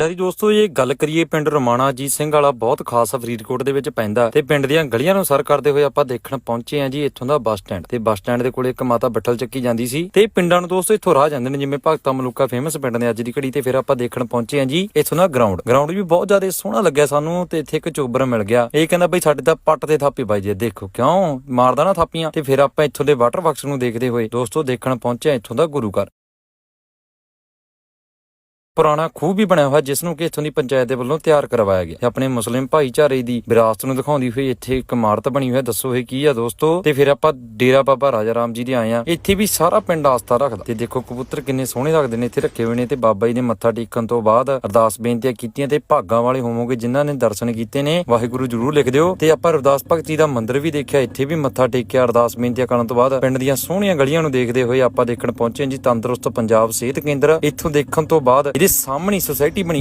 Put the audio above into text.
ਪਿੰਡਾਂ ਦੀ ਦੋਸਤੋ, ਜੇ ਗੱਲ ਕਰੀਏ ਪਿੰਡ ਰਮਾਣਾ, ਅਜੀਤ ਸਿੰਘ ਵਾਲਾ ਬਹੁਤ ਖਾਸ ਫਰੀਦਕੋਟ ਦੇ ਵਿੱਚ ਪੈਂਦਾ। ਤੇ ਪਿੰਡ ਦੀਆਂ ਗਲੀਆਂ ਨੂੰ ਸਰ ਕਰਦੇ ਹੋਏ ਆਪਾਂ ਦੇਖਣ ਪਹੁੰਚੇ ਆ ਜੀ ਇੱਥੋਂ ਦਾ ਬੱਸ ਸਟੈਂਡ। ਤੇ ਬੱਸ ਸਟੈਂਡ ਦੇ ਕੋਲੇ ਇੱਕ ਮਾਤਾ ਬੱਠਲ ਚੱਕੀ ਜਾਂਦੀ ਸੀ। ਤੇ ਪਿੰਡਾਂ ਨੂੰ ਦੋਸਤੋ, ਇੱਥੋਂ ਰਾਹ ਜਾਂਦੇ ਨੇ, ਜਿਵੇਂ ਭਗਤਾ ਮਲੂਕਾ ਫੇਮਸ ਪਿੰਡ ਨੇ ਅੱਜ ਦੀ ਘੜੀ ਤੇ ਫਿਰ ਆਪਾਂ ਦੇਖਣ ਪਹੁੰਚੇ ਆ ਜੀ ਇੱਥੋਂ ਦਾ ਗਰਾਊਂਡ ਗਰਾਊਂਡ ਵੀ ਬਹੁਤ ਜ਼ਿਆਦਾ ਸੋਹਣਾ ਲੱਗਿਆ ਸਾਨੂੰ ਤੇ ਇੱਥੇ ਇੱਕ ਚੋਬਰ ਮਿਲ ਗਿਆ। ਇਹ ਕਹਿੰਦਾ ਬਈ ਸਾਡੇ ਤਾਂ ਪੱਟ ਤੇ ਥਾਪੀ ਬਾਈ ਜੀ, ਦੇਖੋ ਕਿਉਂ ਮਾਰਦਾ ਨਾ ਥਾਪੀਆਂ। ਤੇ ਫਿਰ ਆਪਾਂ ਇੱਥੋਂ ਦੇ ਵਾਟਰ ਬਾਕਸ ਨੂੰ ਦੇਖਦੇ ਹੋਏ ਦੋਸਤੋ ਦੇਖਣ ਪਹੁੰਚੇ ਆ ਇੱਥੋਂ ਦਾ ਗੁਰੂ ਘਰ। ਪੁਰਾਣਾ ਖੂਹ ਵੀ ਬਣਿਆ ਹੋਇਆ, ਜਿਸ ਨੂੰ ਕਿ ਇੱਥੋਂ ਦੀ ਪੰਚਾਇਤ ਦੇ ਵੱਲੋਂ ਤਿਆਰ ਕਰਵਾਇਆ ਗਿਆ। ਆਪਣੇ ਮੁਸਲਿਮ ਭਾਈਚਾਰੇ ਦੀ ਵਿਰਾਸਤ ਨੂੰ ਦਿਖਾਉਂਦੀ ਹੋਈ ਇੱਥੇ ਇੱਕ ਇਮਾਰਤ ਬਣੀ ਹੋਈ ਹੈ। ਦੱਸੋ ਇਹ ਕੀ ਆ ਦੋਸਤੋ? ਤੇ ਫਿਰ ਆਪਾਂ ਡੇਰਾ ਬਾਬਾ ਰਾਜਾ ਰਾਮ ਜੀ ਦੇ ਆਏ ਆ ਇੱਥੇ ਵੀ ਸਾਰਾ ਪਿੰਡ ਆਸਥਾ ਰੱਖਦਾ। ਤੇ ਦੇਖੋ, ਕਬੂਤਰ ਕਿੰਨੇ ਸੋਹਣੇ ਲੱਗਦੇ ਨੇ, ਇੱਥੇ ਰੱਖੇ ਹੋਏ ਨੇ। ਤੇ ਬਾਬਾ ਜੀ ਨੇ ਮੱਥਾ ਟੇਕਣ ਤੋਂ ਬਾਅਦ ਅਰਦਾਸ ਬੇਨਤੀਆਂ ਕੀਤੀਆਂ ਤੇ ਭਾਗਾਂ ਵਾਲੇ ਹੋਵੋਗੇ, ਜਿਨ੍ਹਾਂ ਨੇ ਦਰਸ਼ਨ ਕੀਤੇ ਨੇ, ਵਾਹਿਗੁਰੂ ਜਰੂਰ ਲਿਖ ਦਿਓ। ਤੇ ਆਪਾਂ ਅਰਦਾਸ ਭਗਤੀ ਦਾ ਮੰਦਿਰ ਵੀ ਦੇਖਿਆ। ਇੱਥੇ ਵੀ ਮੱਥਾ ਟੇਕਿਆ, ਅਰਦਾਸ ਬੇਨਤੀਆਂ ਕਰਨ ਤੋਂ ਬਾਅਦ ਪਿੰਡ ਦੀਆਂ ਸੋਹਣੀਆਂ ਗਲੀਆਂ ਨੂੰ ਦੇਖਦੇ ਹੋਏ ਆਪਾਂ ਦੇਖਣ ਪਹੁੰਚੇ ਜੀ, ਤੰਦਰੁਸਤ ਪੰਜਾਬ ਸਿਹਤ ਕੇਂਦਰ। ਇੱਥੋਂ ਦੇਖਣ ਤੋਂ ਬਾਅਦ ਇਹਦੇ ਸਾਹਮਣੇ ਸੋਸਾਇਟੀ ਬਣੀ